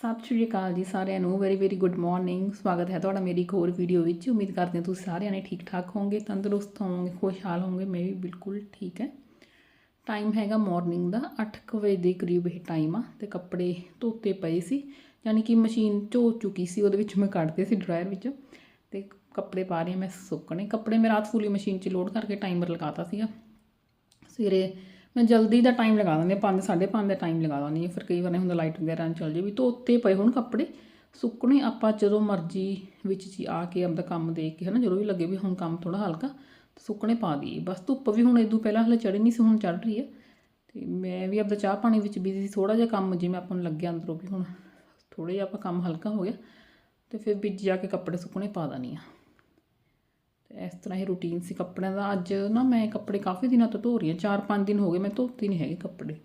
ਸਤਿ ਸ਼੍ਰੀ ਅਕਾਲ ਜੀ ਸਾਰਿਆਂ ਨੂੰ ਵੈਰੀ ਵੈਰੀ ਗੁੱਡ ਮਾਰਨਿੰਗ ਸਵਾਗਤ ਹੈ ਤੁਹਾਡਾ ਮੇਰੀ ਇੱਕ ਹੋਰ ਵੀਡੀਓ ਵਿੱਚ। ਉਮੀਦ ਕਰਦੇ ਹਾਂ ਤੁਸੀਂ ਸਾਰਿਆਂ ਨੇ ਠੀਕ ਠਾਕ ਹੋਵੋਗੇ, ਤੰਦਰੁਸਤ ਹੋਵੋਗੇ, ਖੁਸ਼ਹਾਲ ਹੋਵੋਗੇ। ਮੈਂ ਵੀ ਬਿਲਕੁਲ ਠੀਕ ਹੈ। ਟਾਈਮ ਹੈਗਾ ਮਾਰਨਿੰਗ ਦਾ 8:00 ਵਜੇ ਦੇ ਕਰੀਬ ਇਹ ਟਾਈਮ ਆ ਤੇ ਕੱਪੜੇ ਧੋਤੇ ਪਏ ਸੀ। ਯਾਨੀ ਕਿ ਮਸ਼ੀਨ ਧੋ ਚੁੱਕੀ ਸੀ, ਉਹਦੇ ਵਿੱਚ ਮੈਂ ਕੱਢਦੇ ਸੀ ਡਰਾਇਰ ਵਿੱਚ ਤੇ ਕੱਪੜੇ ਪਾ ਰਹੀ ਹਾਂ ਮੈਂ ਸੁੱਕਣੇ। ਕੱਪੜੇ ਮੈਂ ਰਾਤ ਫੁੱਲੀ ਮਸ਼ੀਨ 'ਚ ਲੋਡ ਕਰਕੇ ਟਾਈਮਰ ਲਗਾਤਾ ਸੀਗਾ। ਸਵੇਰੇ ਮੈਂ ਜਲਦੀ ਦਾ ਟਾਈਮ ਲਗਾ ਦਿੰਦੀ ਹਾਂ 5 5:30 ਦਾ ਟਾਈਮ ਲਗਾ ਦਿੰਦੀ ਹਾਂ। ਫਿਰ ਕਈ ਵਾਰ ਹੁੰਦਾ ਲਾਈਟ ਵਗੈਰਾ ਨਾ ਚੱਲ ਜੇ ਵੀ ਧੋਤੇ ਪਏ ਹੁਣ ਕੱਪੜੇ, ਸੁੱਕਣੇ ਆਪਾਂ ਜਦੋਂ ਮਰਜ਼ੀ ਵਿੱਚ ਜੀ ਆ ਕੇ ਆਪਦਾ ਕੰਮ ਦੇਖ ਕੇ ਹਨਾ, ਜਦੋਂ ਵੀ ਲੱਗੇ ਵੀ ਹੁਣ ਕੰਮ ਥੋੜਾ ਹਲਕਾ ਸੁੱਕਣੇ ਪਾ ਦਈਏ। ਬਸ ਧੁੱਪ ਵੀ ਹੁਣ ਇਦੋਂ ਪਹਿਲਾਂ ਹਲੇ ਚੜ੍ਹੀ ਨਹੀਂ ਸੀ, ਹੁਣ ਚੜ੍ਹ ਰਹੀ ਹੈ ਤੇ ਮੈਂ ਵੀ ਆਪਦਾ ਚਾਹ ਪਾਣੀ ਵਿੱਚ ਬਿਜ਼ੀ ਸੀ ਥੋੜਾ ਜਿਹਾ ਕੰਮ ਜਿਵੇਂ ਆਪਾਂ ਨੂੰ ਲੱਗਿਆ ਅੰਦਰੋਂ ਵੀ ਹੁਣ ਥੋੜਾ ਜਿਹਾ ਆਪਾਂ ਕੰਮ ਹਲਕਾ ਹੋ ਗਿਆ, ਤੇ ਫਿਰ ਵਿੱਚ ਜਾ ਕੇ ਕੱਪੜੇ ਸੁੱਕਣੇ ਪਾ ਦਾਨੀ ਆ ਤੇ ਇਸ ਤਰ੍ਹਾਂ ਹੀ ਰੂਟੀਨ ਸੀ ਕੱਪੜਿਆਂ ਦਾ। ਅੱਜ ਨਾ ਮੈਂ ਕੱਪੜੇ ਕਾਫੀ ਦਿਨਾਂ ਤੋਂ ਧੋ ਰਹੀ ਹਾਂ 4-5 ਦਿਨ ਹੋ ਗਏ ਮੈਂ ਧੋਤੇ ਨਹੀਂ ਹੈਗੇ ਕੱਪੜੇ।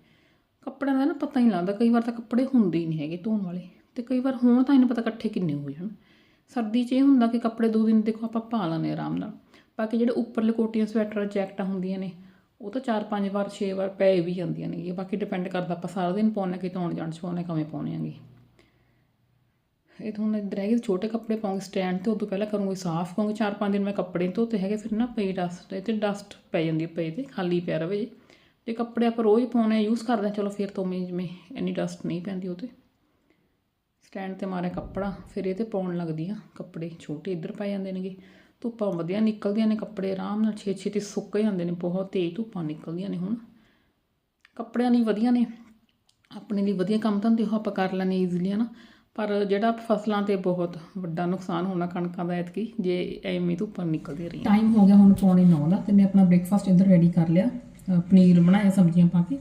ਕੱਪੜਿਆਂ ਦਾ ਨਾ ਪਤਾ ਹੀ ਨਹੀਂ ਲੱਗਦਾ, ਕਈ ਵਾਰ ਤਾਂ ਕੱਪੜੇ ਹੁੰਦੇ ਹੀ ਨਹੀਂ ਹੈਗੇ ਧੋਣ ਵਾਲੇ ਤੇ ਕਈ ਵਾਰ ਹੋਣ ਤਾਂ ਇਹਨੂੰ ਪਤਾ ਇਕੱਠੇ ਕਿੰਨੇ ਹੋਏ ਹਨ ਸਰਦੀ 'ਚ ਇਹ ਹੁੰਦਾ ਕਿ ਕੱਪੜੇ ਦੋ ਦਿਨ ਦੇਖੋ ਆਪਾਂ ਪਾ ਲੈਂਦੇ ਆਰਾਮ ਨਾਲ। ਬਾਕੀ ਜਿਹੜੇ ਉੱਪਰਲੇ ਕੋਟੀਆਂ, ਸਵੈਟਰ, ਜੈਕਟਾਂ ਹੁੰਦੀਆਂ ਨੇ, ਉਹ ਤਾਂ 4-5 ਵਾਰ, ਛੇ ਵਾਰ ਪੈ ਵੀ ਜਾਂਦੀਆਂ ਨੇ। ਬਾਕੀ ਡਿਪੈਂਡ ਕਰਦਾ ਆਪਾਂ ਸਾਰਾ ਦਿਨ ਪਾਉਣੇ ਕਿ ਧੋਣ ਜਾਣ 'ਚ ਪਾਉਣੇ ਕਿਵੇਂ ਪਾਉਣੇ ਆਂਗੇ। ਇਹ ਤਾਂ ਹੁਣ ਇੱਧਰ ਹੈਗੇ ਛੋਟੇ ਕੱਪੜੇ ਪਾਉਂਗੇ ਸਟੈਂਡ ਤੇ, ਉਦੋਂ ਪਹਿਲਾਂ ਕਰੂੰਗੀ ਸਾਫ਼ ਕਰਾਂਗੇ ਚਾਰ ਪੰਜ ਦਿਨ ਮੈਂ ਕੱਪੜੇ ਧੋਤੇ ਹੈਗੇ, ਫਿਰ ਨਾ ਪਈ ਡਸਟ ਤੇ ਡਸਟ ਪੈ ਜਾਂਦੀ ਹੈ ਪਈ ਤੇ, ਖਾਲੀ ਪਿਆ ਰਵੇ ਜੇ ਤੇ ਕੱਪੜੇ ਆਪਾਂ ਰੋਜ਼ ਪਾਉਣੇ ਯੂਜ਼ ਕਰਦੇ ਹਾਂ, ਚਲੋ ਫਿਰ ਤੋਂ ਮੈਂ ਜਿਵੇਂ ਇੰਨੀ ਡਸਟ ਨਹੀਂ ਪੈਂਦੀ ਉਹ 'ਤੇ ਸਟੈਂਡ ਤੇ ਮਾਰਿਆ ਕੱਪੜਾ, ਫਿਰ ਇਹ ਤੇ ਪਾਉਣ ਲੱਗਦੀ ਆ ਕੱਪੜੇ, ਛੋਟੇ ਇੱਧਰ ਪੈ ਜਾਂਦੇ ਨੇਗੇ। ਧੁੱਪਾਂ ਵਧੀਆ ਨਿਕਲਦੀਆਂ ਨੇ ਕੱਪੜੇ, ਆਰਾਮ ਨਾਲ ਛੇ ਛੇਤੀ ਸੁੱਕ ਜਾਂਦੇ ਨੇ, ਬਹੁਤ ਤੇਜ਼ ਧੁੱਪਾਂ ਨਿਕਲਦੀਆਂ ਨੇ ਹੁਣ। ਕੱਪੜਿਆਂ ਲਈ ਵਧੀਆ ਨੇ, ਆਪਣੇ ਲਈ ਵਧੀਆ ਕੰਮ ਧੰਦੇ ਉਹ ਆਪਾਂ ਕਰ ਲੈਂਦੇ ਈਜ਼ੀਲੀ ਹਨਾ। ਪਰ ਜਿਹੜਾ ਫਸਲਾਂ ਤੇ ਬਹੁਤ ਵੱਡਾ ਨੁਕਸਾਨ ਹੋਣਾ ਕਣਕਾਂ ਦਾ ਐਤਕੀ, ਜੇ ਐਵੇਂ ਧੁੱਪਾਂ ਨਿਕਲਦੀਆਂ ਰਹੀਆਂ। ਟਾਈਮ ਹੋ ਗਿਆ ਹੁਣ ਪੌਣੇ 9 ਦਾ ਤੇ ਮੈਂ ਆਪਣਾ ਬ੍ਰੇਕਫਾਸਟ ਇੱਧਰ ਰੈਡੀ ਕਰ ਲਿਆ। ਪਨੀਰ ਬਣਾਇਆ ਸਬਜ਼ੀਆਂ ਪਾ ਕੇ।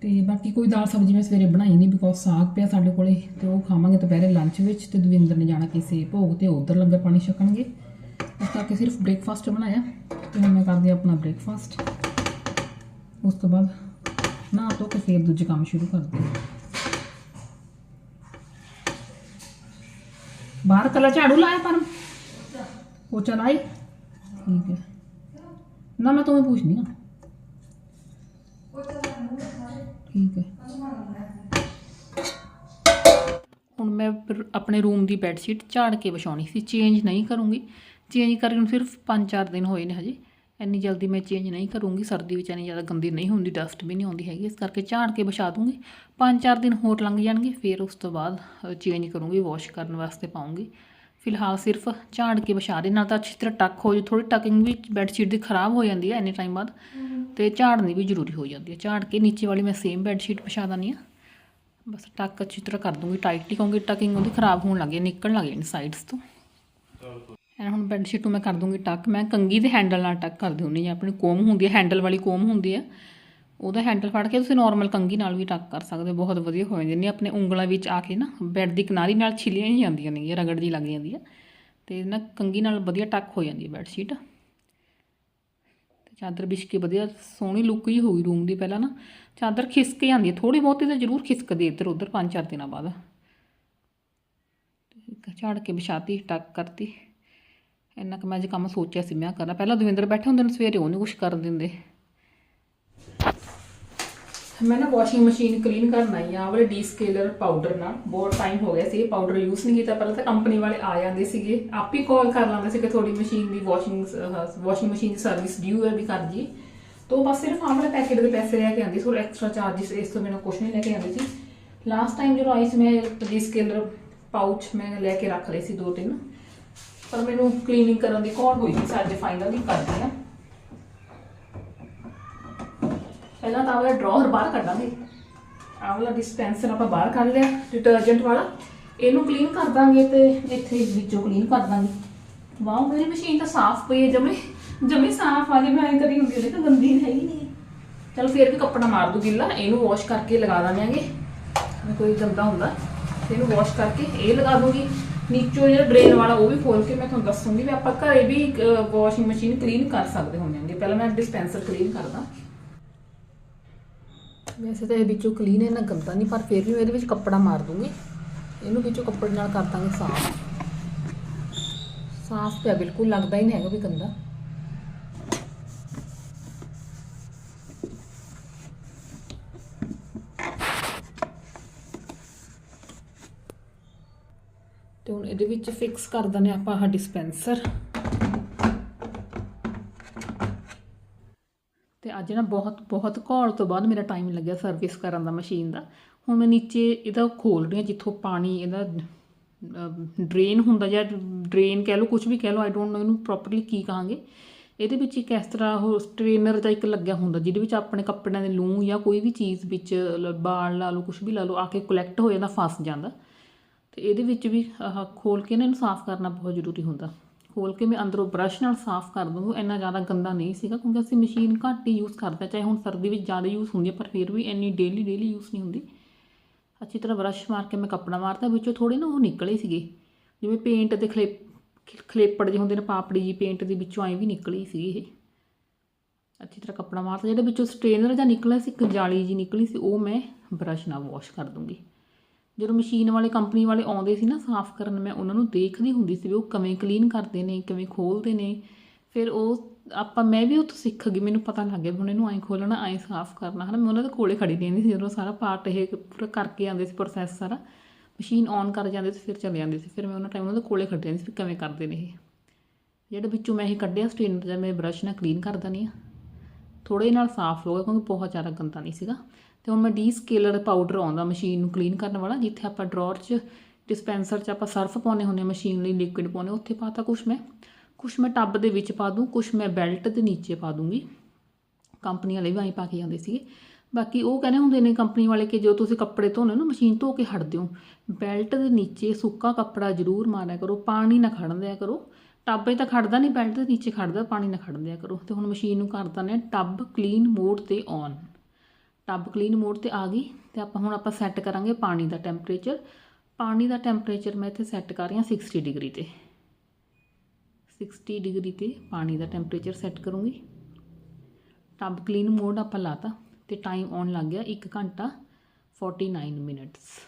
ਤੇ ਬਾਕੀ ਕੋਈ ਦਾਲ ਸਬਜ਼ੀ ਮੈਂ ਸਵੇਰੇ ਬਣਾਈ ਨਹੀਂ ਬਿਕੋਜ਼ ਸਾਗ ਪਿਆ ਸਾਡੇ ਕੋਲੇ ਤੇ ਉਹ ਖਾਵਾਂਗੇ ਦੁਪਹਿਰੇ ਲੰਚ ਵਿੱਚ ਤੇ ਦਵਿੰਦਰ ਨੇ ਜਾਣਾ ਕਿਸੇ ਭੋਗ ਤੇ ਉਧਰ ਲੰਗਰ ਪਾਣੀ ਛਕਣਗੇ। ਇਸ ਕਰਕੇ ਸਿਰਫ ਬ੍ਰੇਕਫਾਸਟ ਬਣਾਇਆ ਤੇ ਹੁਣ ਮੈਂ ਕਰਦੀ ਆਪਣਾ ਬ੍ਰੇਕਫਾਸਟ ਉਸ ਤੋਂ ਬਾਅਦ ਨਹਾ ਧੋ ਕੇ ਫੇਰ ਦੂਜੇ ਕੰਮ ਸ਼ੁਰੂ ਕਰਦੇ ਹਾਂ। ਬਾਹਰ ਕਲਾ ਝਾੜੂ ਲਾਇਆ ਪਰ ਪੋਚਾ ਲਾਈ ਠੀਕ ਹੈ। ਨਾ, ਮੈਂ ਤੁਹਾਨੂੰ ਪੁੱਛਦੀ ਹਾਂ। ਠੀਕ ਹੈ। ਹੁਣ ਮੈਂ ਫਿਰ ਆਪਣੇ ਰੂਮ ਦੀ ਬੈੱਡ ਸ਼ੀਟ ਝਾੜ ਕੇ ਵਿਛਾਉਣੀ ਸੀ। ਚੇਂਜ ਨਹੀਂ ਕਰੂੰਗੀ। ਚੇਂਜ ਕਰਨ ਨੂੰ ਸਿਰਫ 5-4 ਦਿਨ ਹੋਏ ਨੇ ਹਜੇ। ਇੰਨੀ ਜਲਦੀ ਮੈਂ ਚੇਂਜ ਨਹੀਂ ਕਰੂੰਗੀ ਸਰਦੀ ਵਿੱਚ ਇੰਨੀ ਜ਼ਿਆਦਾ ਗੰਦੀ ਨਹੀਂ ਹੁੰਦੀ ਡਸਟ ਵੀ ਨਹੀਂ ਆਉਂਦੀ ਹੈਗੀ ਇਸ ਕਰਕੇ ਝਾੜ ਕੇ ਵਿਛਾ ਦੂੰਗੀ। 5-4 ਦਿਨ ਹੋਰ ਲੰਘ ਜਾਣਗੇ ਫਿਰ ਉਸ ਤੋਂ ਬਾਅਦ ਚੇਂਜ ਕਰੂੰਗੀ ਵਾਸ਼ ਕਰਨ ਵਾਸਤੇ ਪਾਉਂਗੀ। ਫਿਲਹਾਲ ਸਿਰਫ ਝਾੜ ਕੇ ਵਿਛਾ ਦੇ ਨਾਲ ਤਾਂ ਅੱਛੀ ਤਰ੍ਹਾਂ ਟੱਕ ਹੋ ਜਾ ਥੋੜੀ ਟਕਿੰਗ ਵੀ ਬੈੱਡ ਸ਼ੀਟ ਦੀ ਖਰਾਬ ਹੋ ਜਾਂਦੀ ਹੈ ਇੰਨੇ ਟਾਈਮ ਬਾਅਦ ਤੇ ਝਾੜਨੀ ਵੀ ਜ਼ਰੂਰੀ ਹੋ ਜਾਂਦੀ ਹੈ। ਝਾੜ ਕੇ ਨੀਚੇ ਵਾਲੀ ਮੈਂ ਸੇਮ ਬੈੱਡ ਸ਼ੀਟ ਵਿਛਾ ਦਿੰਦੀ ਹਾਂ। ਬਸ ਟੱਕ ਅੱਛੀ ਤਰ੍ਹਾਂ ਕਰ ਦੂੰਗੀ ਟਾਈਟ ਹੀ ਕਿਉਂਕਿ ਟਕਿੰਗ ਉਹਦੀ ਖਰਾਬ ਹੋਣ ਲੱਗੀ ਨਿਕਲਣ ਲੱਗ ਜਾਣੀ ਸਾਈਡਸ ਤੋਂ। ਐਂ ਹੁਣ ਬੈੱਡ ਸ਼ੀਟ ਨੂੰ ਮੈਂ ਕਰ ਦੂੰਗੀ ਟੱਕ ਮੈਂ ਕੰਗੀ ਦੇ ਹੈਂਡਲ ਨਾਲ ਟੱਕ ਕਰਦੀ ਹੁੰਦੀ ਹਾਂ, ਆਪਣੀ ਕੋਮ ਹੁੰਦੀ ਹੈ ਹੈਂਡਲ ਵਾਲੀ ਕੋਮ ਹੁੰਦੀ ਆ ਉਹਦਾ ਹੈਂਡਲ ਫੜ ਕੇ ਤੁਸੀਂ ਨਾਰਮਲ ਕੰਗੀ ਨਾਲ ਵੀ ਟੱਕ ਕਰ ਸਕਦੇ ਹੋ, ਬਹੁਤ ਵਧੀਆ ਹੋ ਜਾਂਦੀ ਨੇ ਆਪਣੇ ਉਂਗਲਾਂ ਵਿੱਚ ਆ ਕੇ ਨਾ ਬੈੱਡ ਦੀ ਕਿਨਾਰੀ ਨਾਲ ਛਿਲੀਆਂ ਹੀ ਜਾਂਦੀਆਂ ਨੇ ਰਗੜ ਜੀ ਲੱਗ ਜਾਂਦੀ ਆ ਤੇ ਨਾ ਕੰਗੀ ਨਾਲ ਵਧੀਆ ਟੱਕ ਹੋ ਜਾਂਦੀ ਹੈ ਬੈੱਡ ਸ਼ੀਟ ਤੇ ਚਾਦਰ ਵਿਛ ਕੇ ਵਧੀਆ ਸੋਹਣੀ ਲੁੱਕ ਹੀ ਹੋਈ ਰੂਮ ਦੀ ਪਹਿਲਾਂ ਨਾ। ਚਾਦਰ ਖਿਸਕ ਜਾਂਦੀ ਹੈ ਥੋੜੀ ਬਹੁਤੀ ਤਾਂ ਜ਼ਰੂਰ ਖਿਸਕਦੀ ਇੱਧਰ ਉੱਧਰ, ਪੰਜ ਚਾਰ ਦਿਨਾਂ ਬਾਅਦ। ਤੇ ਝਾੜ ਕੇ ਵਿਛਾਤੀ ਟੱਕ ਕਰਤੀ। ਇੰਨਾ ਕੁ ਮੈਂ ਅੱਜ ਕੰਮ ਸੋਚਿਆ ਸੀ, ਮੈਂ ਕਰਨਾ ਪਹਿਲਾਂ ਦਵਿੰਦਰ ਬੈਠੇ ਹੁੰਦੇ ਨੇ ਸਵੇਰੇ, ਉਹ ਨਹੀਂ ਕੁਛ ਕਰਨ ਦਿੰਦੇ। ਮੈਂ ਨਾ ਵਾਸ਼ਿੰਗ ਮਸ਼ੀਨ ਕਲੀਨ ਕਰਨ ਆਈ ਆ ਵਾਲੇ ਡੀ ਸਕੇਲਰ ਪਾਊਡਰ ਨਾਲ ਬਹੁਤ ਟਾਈਮ ਹੋ ਗਿਆ ਸੀ ਪਾਊਡਰ ਯੂਜ਼ ਨਹੀਂ ਕੀਤਾ। ਪਹਿਲਾਂ ਤਾਂ ਕੰਪਨੀ ਵਾਲੇ ਆ ਜਾਂਦੇ ਸੀਗੇ, ਆਪ ਹੀ ਕਾਲ ਕਰ ਲਾਂਦੇ ਸੀ ਕਿ ਤੁਹਾਡੀ ਮਸ਼ੀਨ ਦੀ ਵਾਸ਼ਿੰਗ ਵਾਸ਼ਿੰਗ ਮਸ਼ੀਨ ਦੀ ਸਰਵਿਸ ਡਿਊ ਹੈ ਵੀ ਕਰ ਜੀ। ਤੋਂ ਬਸ ਸਿਰਫ ਆਹ ਵਾਲੇ ਪੈਕੇਟ ਦੇ ਪੈਸੇ ਲੈ ਕੇ ਆਂਦੀ ਸੀ, ਹੋਰ ਐਕਸਟਰਾ ਚਾਰजेस ਇਸ ਤੋਂ ਮੈਨੂੰ ਕੁਝ ਨਹੀਂ ਲੈ ਕੇ ਆਂਦੀ ਸੀ। ਲਾਸਟ ਟਾਈਮ ਜਦੋਂ ਆਈ ਸੀ, ਮੈਂ ਡੀ ਸਕੇਲਰ ਪਾਊਚ ਮੈਂ ਲੈ ਕੇ ਰੱਖ ਲਏ ਸੀ ਦੋ ਤਿੰਨ। ਪਰ ਮੈਨੂੰ ਕਲੀਨਿੰਗ ਕਰਨ ਦੀ ਕੌਣ ਹੋਈ ਸੀ ਅੱਜ ਫਾਈਨਲੀ ਕਰਦੀ ਆ। ਪਹਿਲਾਂ ਤਾਂ ਆਹ ਵਾਲਾ ਡਰਾਅਰ ਬਾਹਰ ਕੱਢਾਂਗੇ ਆਹ ਵਾਲਾ ਡਿਸਪੈਂਸਰ ਆਪਾਂ ਬਾਹਰ ਕੱਢ ਲਿਆ ਡਿਟਰਜੈਂਟ ਵਾਲਾ। ਇਹਨੂੰ ਕਲੀਨ ਕਰ ਦਾਂਗੇ ਤੇ ਇੱਥੇ ਵਿੱਚੋਂ ਕਲੀਨ ਕਰ ਦਾਂਗੇ। ਵਾਓ ਮੇਰੀ ਮਸ਼ੀਨ ਤਾਂ ਸਾਫ਼ ਪਈ ਹੈ, ਜਮੇ ਜਮੇ ਸਾਫ਼ ਆ ਜੇ, ਮੈਂ ਕਦੀ ਹੁੰਦੀ ਹੈ ਤਾਂ ਗੰਦੀ ਹੈ ਹੀ ਨਹੀਂ। ਚਲ ਫਿਰ ਵੀ ਕੱਪੜਾ ਮਾਰ ਦੂ ਗਿੱਲਾ, ਇਹਨੂੰ ਵਾਸ਼ ਕਰਕੇ ਲਗਾ ਦਾਂਗੇ ਕੋਈ ਗੰਦਾ ਹੁੰਦਾ, ਇਹਨੂੰ ਵਾਸ਼ ਕਰਕੇ ਇਹ ਲਗਾ ਦੂੰਗੀ ਨੀਚੋਂ ਜਿਹੜਾ ਡਰੇਨ ਵਾਲਾ ਉਹ ਵੀ ਖੋਲ ਕੇ ਮੈਂ ਤੁਹਾਨੂੰ ਦੱਸੂੰਗੀ ਵੀ ਆਪਾਂ ਘਰੇ ਵੀ ਵਾਸ਼ਿੰਗ ਮਸ਼ੀਨ ਕਲੀਨ ਕਰ ਸਕਦੇ ਹੁੰਦੇ ਹਾਂ ਪਹਿਲਾਂ ਮੈਂ ਡਿਸਪੈਂਸਰ ਕਲੀਨ ਕਰਦਾ। ਵੈਸੇ ਤਾਂ ਇਹ ਵਿੱਚੋਂ ਕਲੀਨ ਹੈ ਨਾ ਗੰਦਾ ਨਹੀਂ, ਪਰ ਫਿਰ ਵੀ ਮੈਂ ਇਹਦੇ ਵਿੱਚ ਕੱਪੜਾ ਮਾਰ ਦੂੰਗੀ। ਇਹਨੂੰ ਵਿੱਚੋਂ ਕੱਪੜੇ ਨਾਲ ਕਰ ਦਾਂਗੇ ਸਾਫ਼। ਸਾਫ਼ ਪਿਆ, ਬਿਲਕੁਲ ਲੱਗਦਾ ਹੀ ਨਹੀਂ ਹੈਗਾ ਵੀ ਗੰਦਾ। ਤੇ ਹੁਣ ਇਹਦੇ ਵਿੱਚ ਫਿਕਸ ਕਰ ਦਨੇ ਆਪਾਂ ਆਹ ਡਿਸਪੈਂਸਰ ਤੇ ਅੱਜ ਨਾ ਬਹੁਤ ਬਹੁਤ ਘੋਲ ਤੋਂ ਬਾਅਦ ਮੇਰਾ ਟਾਈਮ ਲੱਗਿਆ ਸਰਵਿਸ ਕਰਨ ਦਾ ਮਸ਼ੀਨ ਦਾ। ਹੁਣ ਮੈਂ ਨੀਚੇ ਇਹਦਾ ਖੋਲ ਰਹੀ ਹਾਂ, ਜਿੱਥੋਂ ਪਾਣੀ ਇਹਦਾ ਡਰੇਨ ਹੁੰਦਾ ਜਾਂ ਡਰੇਨ ਕਹਿ ਲਓ ਕੁਝ ਵੀ ਕਹਿ ਲਓ ਆਈ ਡੋਨਟ ਨੋ ਇਹਨੂੰ ਪ੍ਰੋਪਰਲੀ ਕੀ ਕਹਾਂਗੇ। ਇਹਦੇ ਵਿੱਚ ਇੱਕ ਇਸ ਤਰ੍ਹਾਂ ਉਹ ਸਟ੍ਰੇਨਰ ਦਾ ਇੱਕ ਲੱਗਿਆ ਹੁੰਦਾ, ਜਿਹਦੇ ਵਿੱਚ ਆਪਣੇ ਕੱਪੜਿਆਂ ਦੇ ਲੂੰ ਜਾਂ ਕੋਈ ਵੀ ਚੀਜ਼ ਵਿੱਚ ਲ- ਬਾਲ ਲਾ ਲਓ ਕੁਝ ਵੀ ਲਾ ਲਓ, ਆ ਕੇ ਕਲੈਕਟ ਹੋ ਜਾਂਦਾ, ਫਸ ਜਾਂਦਾ। ਤੇ ਇਹਦੇ ਵਿੱਚ ਵੀ, ਆਹ ਖੋਲ ਕੇ ਨਾ ਇਹਨੂੰ ਸਾਫ਼ ਕਰਨਾ ਬਹੁਤ ਜ਼ਰੂਰੀ ਹੁੰਦਾ। ਖੋਲ ਕੇ ਮੈਂ ਅੰਦਰੋਂ ਬ੍ਰਸ਼ ਨਾਲ ਸਾਫ਼ ਕਰ ਦੂੰਗੀ ਇੰਨਾ ਜ਼ਿਆਦਾ ਗੰਦਾ ਨਹੀਂ ਸੀਗਾ, ਕਿਉਂਕਿ ਅਸੀਂ ਮਸ਼ੀਨ ਘੱਟ ਹੀ ਯੂਜ਼ ਕਰਦੇ ਹਾਂ ਚਾਹੇ ਹੁਣ ਸਰਦੀ ਵਿੱਚ ਜ਼ਿਆਦਾ ਯੂਜ਼ ਹੁੰਦੀ ਹੈ ਪਰ ਫਿਰ ਵੀ ਇੰਨੀ ਡੇਲੀ ਡੇਲੀ ਯੂਜ਼ ਨਹੀਂ ਹੁੰਦੀ। ਅੱਛੀ ਤਰ੍ਹਾਂ ਬ੍ਰਸ਼ ਮਾਰ ਕੇ ਮੈਂ ਕੱਪੜਾ ਮਾਰਤਾ, ਵਿੱਚੋਂ ਥੋੜੇ ਨਾ ਉਹ ਨਿਕਲੇ ਸੀਗੇ। ਜਿਵੇਂ ਪੇਂਟ ਦੇ ਖਲੇ ਖਲੇਪੜ ਜਿਹੇ ਹੁੰਦੇ ਨੇ, ਪਾਪੜੀ ਜੀ ਪੇਂਟ ਦੇ ਵਿੱਚੋਂ ਐਂ ਵੀ ਨਿਕਲੀ ਸੀ ਇਹ। ਅੱਛੀ ਤਰ੍ਹਾਂ ਕੱਪੜਾ ਮਾਰਤਾ, ਜਿਹੜੇ ਵਿੱਚੋਂ ਸਟ੍ਰੇਨਰ ਜਾਂ ਨਿਕਲਿਆ ਸੀ, ਇੱਕ ਜਾਲੀ ਜੀ ਨਿਕਲੀ ਸੀ, ਉਹ ਮੈਂ ਬ੍ਰਸ਼ ਨਾਲ ਵਾਸ਼ ਕਰ ਦੂੰਗੀ। ਜਦੋਂ ਮਸ਼ੀਨ ਵਾਲੇ ਕੰਪਨੀ ਵਾਲੇ ਆਉਂਦੇ ਸੀ ਨਾ ਸਾਫ਼ ਕਰਨ, ਮੈਂ ਉਹਨਾਂ ਨੂੰ ਦੇਖਦੀ ਹੁੰਦੀ ਸੀ ਵੀ ਉਹ ਕਿਵੇਂ ਕਲੀਨ ਕਰਦੇ ਨੇ, ਕਿਵੇਂ ਖੋਲਦੇ ਨੇ। ਫਿਰ ਉਹ, ਆਪਾਂ, ਮੈਂ ਵੀ ਉੱਥੋਂ ਸਿੱਖ ਗਈ, ਮੈਨੂੰ ਪਤਾ ਲੱਗ ਗਿਆ ਵੀ ਹੁਣ ਇਹਨੂੰ ਐਂ ਖੋਲਣਾ ਐਂ ਸਾਫ਼ ਕਰਨਾ। ਹਨਾ, ਮੈਂ ਉਹਨਾਂ ਦੇ ਕੋਲੇ ਖੜੀ ਰਹਿੰਦੀ ਸੀ, ਜਦੋਂ ਸਾਰਾ ਪਾਰਟ ਇਹ ਪੂਰਾ ਕਰਕੇ ਆਉਂਦੇ ਸੀ ਪ੍ਰੋਸੈਸ ਸਾਰਾ। ਮਸ਼ੀਨ ਔਨ ਕਰ ਜਾਂਦੇ ਸੀ, ਫਿਰ ਚਲੇ ਜਾਂਦੇ ਸੀ। ਫਿਰ ਮੈਂ ਉਹਨਾਂ ਟਾਈਮ ਉਹਨਾਂ ਦੇ ਕੋਲੇ ਖੜੀ ਰਹਿੰਦੀ ਸੀ ਵੀ ਕਿਵੇਂ ਕਰਦੇ ਨੇ ਇਹ। ਜਿਹੜੇ ਵਿੱਚੋਂ ਮੈਂ ਇਹ ਕੱਢਿਆ ਸਟ੍ਰੇਨਰ ਜਾਂ ਮੈਂ ਬ੍ਰਸ਼ ਨਾਲ ਕਲੀਨ ਕਰ ਦਿੰਦੀ ਹਾਂ। ਥੋੜੇ ਨਾਲ ਸਾਫ਼ ਹੋ ਗਿਆ, ਕਿਉਂਕਿ ਬਹੁਤ ਜ਼ਿਆਦਾ ਗੰਦਾ ਨਹੀਂ ਸੀਗਾ। ਤੇ ਹੁਣ ਮੈਂ ਡੀ ਸਕੇਲਰ ਪਾਊਡਰ ਆਉਂਦਾ ਮਸ਼ੀਨ ਨੂੰ ਕਲੀਨ ਕਰਨ ਵਾਲਾ, ਜਿੱਥੇ ਆਪਾਂ ਡਰਾਅਰ 'ਚ ਡਿਸਪੈਂਸਰ 'ਚ ਆਪਾਂ ਸਰਫ ਪਾਉਨੇ ਹੁੰਦੇ ਮਸ਼ੀਨ ਲਈ ਲਿਕਵਿਡ ਪਾਉਨੇ ਉੱਥੇ ਪਾਤਾ ਕੁਛ ਮੈਂ। ਕੁਛ ਮੈਂ ਟੱਬ ਦੇ ਵਿੱਚ ਪਾ ਦੂੰ, ਕੁਛ ਮੈਂ ਬੈਲਟ ਦੇ ਨੀਚੇ ਪਾ ਦੂੰਗੀ। ਕੰਪਨੀ ਵਾਲੇ ਵੀ ਐਂ ਪਾ ਕੇ ਜਾਂਦੇ ਸੀਗੇ। ਬਾਕੀ ਉਹ ਕਹਿੰਦੇ ਹੁੰਦੇ ਨੇ ਕੰਪਨੀ ਵਾਲੇ ਕਿ ਜੋ ਤੁਸੀਂ ਕੱਪੜੇ ਧੋਣੇ ਨਾ, ਮਸ਼ੀਨ ਧੋ ਕੇ ਹਟ ਦਿਓ ਬੈਲਟ ਦੇ ਨੀਚੇ ਸੁੱਕਾ ਕੱਪੜਾ ਜ਼ਰੂਰ ਮਾਰਿਆ ਕਰੋ, ਪਾਣੀ ਨਾ ਖੜਨ ਦਿਆ ਕਰੋ। ਟੱਬ 'ਚ ਤਾਂ ਖੜਦਾ ਨਹੀਂ ਬੈਲਟ ਦੇ ਨੀਚੇ ਖੜਦਾ, ਪਾਣੀ ਨਾ ਖੜਨ ਦਿਆ ਕਰੋ। ਤੇ ਹੁਣ ਮਸ਼ੀਨ ਨੂੰ ਕਰ ਦਿੰਦੇ ਹਾਂ, ਟੱਬ ਕਲੀਨ ਮੋਡ ਤੇ ਔਨ ਟੱਬ ਕਲੀਨ ਮੋਡ ਤੇ ਆ ਗਈ ਤੇ ਆਪਾਂ ਹੁਣ ਆਪਾਂ ਸੈੱਟ ਕਰਾਂਗੇ ਪਾਣੀ ਦਾ ਟੈਂਪਰੇਚਰ ਪਾਣੀ ਦਾ ਟੈਂਪਰੇਚਰ ਮੈਂ ਇੱਥੇ ਸੈੱਟ ਕਰ ਰਹੀ ਹਾਂ 60 ਡਿਗਰੀ ਤੇ। 60 ਡਿਗਰੀ ਤੇ ਪਾਣੀ ਦਾ ਟੈਂਪਰੇਚਰ ਸੈੱਟ ਕਰੂੰਗੀ। ਟੱਬ ਕਲੀਨ ਮੋਡ ਆਪਾਂ ਲਾਤਾ ਤੇ ਟਾਈਮ ਆਉਣ ਲੱਗ ਗਿਆ 1 ਘੰਟਾ 49 ਮਿੰਟਸ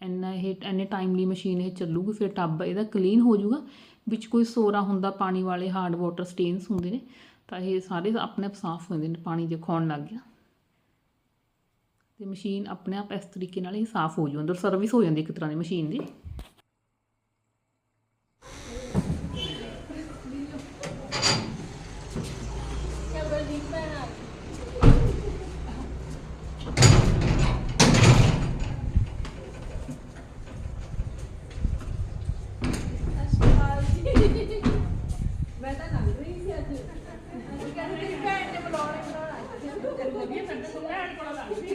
ਇੰਨਾ ਇਹ, ਇੰਨੇ ਟਾਈਮਲੀ ਮਸ਼ੀਨ ਇਹ ਚੱਲੂਗੀ, ਫਿਰ ਟੱਬ ਇਹਦਾ ਕਲੀਨ ਹੋ ਜਾਊਗਾ। ਵਿੱਚ ਕੋਈ ਸੋਰਾ ਹੁੰਦਾ, ਪਾਣੀ ਵਾਲੇ ਹਾਰਡ ਵਾਟਰ ਸਟੇਨਸ ਹੁੰਦੇ ਨੇ, ਤਾਂ ਇਹ ਸਾਰੇ ਆਪਣੇ ਆਪ ਸਾਫ਼ ਹੋ ਜਾਂਦੇ ਨੇ, ਪਾਣੀ ਜੇ ਖੋਣ ਲੱਗ ਗਿਆ। ਤੇ ਮਸ਼ੀਨ ਆਪਣੇ ਆਪ ਇਸ ਤਰੀਕੇ ਨਾਲ ਹੀ ਸਾਫ਼ ਹੋ ਜੂ, ਅੰਦਰ ਸਰਵਿਸ ਹੋ ਜਾਂਦੀ ਇੱਕ ਤਰ੍ਹਾਂ ਦੀ ਮਸ਼ੀਨ ਦੀ ਮੈਂ ਤਾਂ ਲੰਘ ਰਹੀ ਸੀ ਅੱਜ ਅਸੀਂ ਕਹਿੰਦੇ ਸੀ ਭੈਣ ਨੇ ਬੁਲਾਉਣੇ ਬੁਲਾਉਣਾ ਤੇਰੇ ਵਧੀਆ ਕੱਢ ਤੋਂ ਭੈਣ ਕੋਲ ਲੱਗ ਰਹੀ